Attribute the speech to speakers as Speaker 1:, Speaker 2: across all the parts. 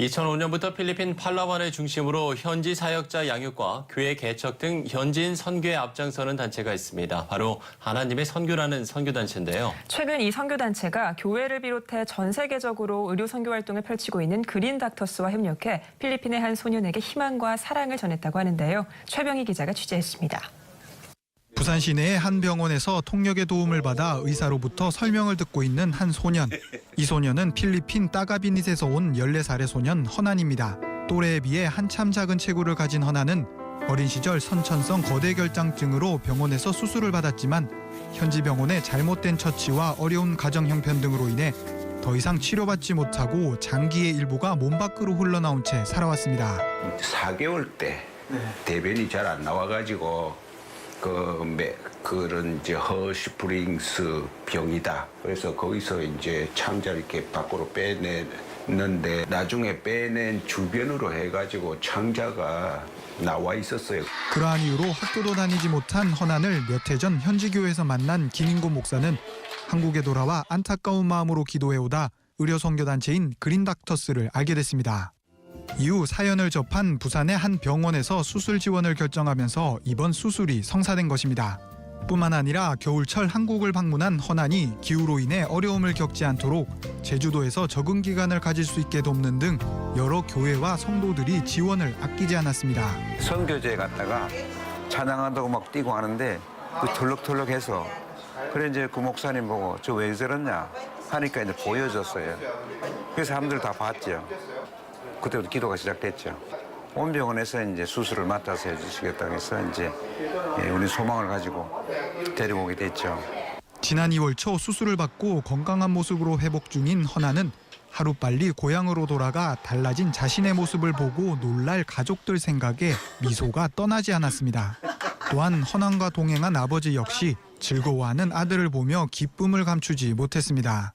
Speaker 1: 2005년부터 필리핀 팔라완을 중심으로 현지 사역자 양육과 교회 개척 등 현지인 선교에 앞장서는 단체가 있습니다. 바로 하나님의 선교라는 선교단체인데요.
Speaker 2: 최근 이 선교단체가 교회를 비롯해 전 세계적으로 의료 선교 활동을 펼치고 있는 그린 닥터스와 협력해 필리핀의 한 소년에게 희망과 사랑을 전했다고 하는데요. 최병희 기자가 취재했습니다.
Speaker 3: 부산 시내의 한 병원에서 통역의 도움을 받아 의사로부터 설명을 듣고 있는 한 소년. 이 소년은 필리핀 따가비닛에서 온 14살의 소년 허난입니다. 또래에 비해 한참 작은 체구를 가진 허난은 어린 시절 선천성 거대 결장증으로 병원에서 수술을 받았지만 현지 병원의 잘못된 처치와 어려운 가정 형편 등으로 인해 더 이상 치료받지 못하고 장기의 일부가 몸 밖으로 흘러나온 채 살아왔습니다.
Speaker 4: 4개월 때 대변이 잘 안 나와가지고 그 매- 그런 이제 허시프링스 병이다. 그래서 거기서 이제 창자를 이렇게 밖으로 빼냈는데 나중에 빼낸 주변으로 해가지고 창자가 나와 있었어요.
Speaker 3: 그러한 이유로 학교도 다니지 못한 허난을 몇 해 전 현지 교회에서 만난 김인곤 목사는 한국에 돌아와 안타까운 마음으로 기도해오다 의료 선교 단체인 그린 닥터스를 알게 됐습니다. 이후 사연을 접한 부산의 한 병원에서 수술 지원을 결정하면서 이번 수술이 성사된 것입니다. 뿐만 아니라 겨울철 한국을 방문한 허난이 기후로 인해 어려움을 겪지 않도록 제주도에서 적응 기간을 가질 수 있게 돕는 등 여러 교회와 성도들이 지원을 아끼지 않았습니다.
Speaker 5: 선교제 갔다가 찬양한다고 막 뛰고 하는데 그 털럭털럭해서 그래 이제 그 목사님 보고 저 왜 저랬냐 하니까 이제 보여줬어요. 그래서 사람들 다 봤죠. 그때부터 기도가 시작됐죠. 온 병원에서 이제 수술을 맡아서 해주시겠다고 해서 이제 예, 우리 소망을 가지고 데리고 오게 됐죠.
Speaker 3: 지난 2월 초 수술을 받고 건강한 모습으로 회복 중인 허나는 하루빨리 고향으로 돌아가 달라진 자신의 모습을 보고 놀랄 가족들 생각에 미소가 떠나지 않았습니다. 또한 허난과 동행한 아버지 역시 즐거워하는 아들을 보며 기쁨을 감추지 못했습니다.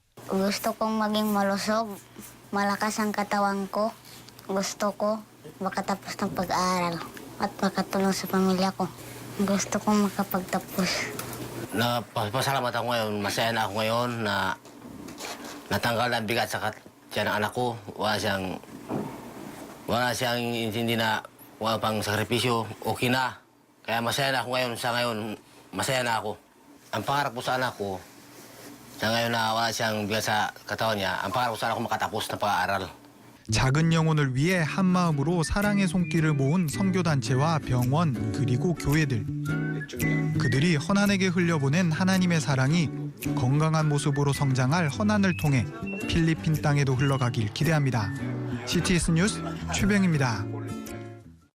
Speaker 6: Malakas ang katawan ko. Gusto ko makatapos ng pag-aaral at makatulong sa pamilya ko. Gusto kong makapagtapos.
Speaker 7: Napasalamat ako ngayon, masaya na ako ngayon na natanggal ang bigat sa kat- tiyan ng anak ko. Wala siyang, wala siyang intindi na wala pang sakripisyo, okay na. Kaya masaya na ako ngayon, sa ngayon, masaya na ako. Ang pangarap ko sa anak ko, sa ngayon na wala siyang bigat sa katawan niya, ang pangarap ko sa anak ko makatapos ng pag-aaral.
Speaker 3: 작은 영혼을 위해 한 마음으로 사랑의 손길을 모은 선교 단체와 병원 그리고 교회들. 그들이 허난에게 흘려보낸 하나님의 사랑이 건강한 모습으로 성장할 허난을 통해 필리핀 땅에도 흘러가길 기대합니다. CTS 뉴스 최병입니다.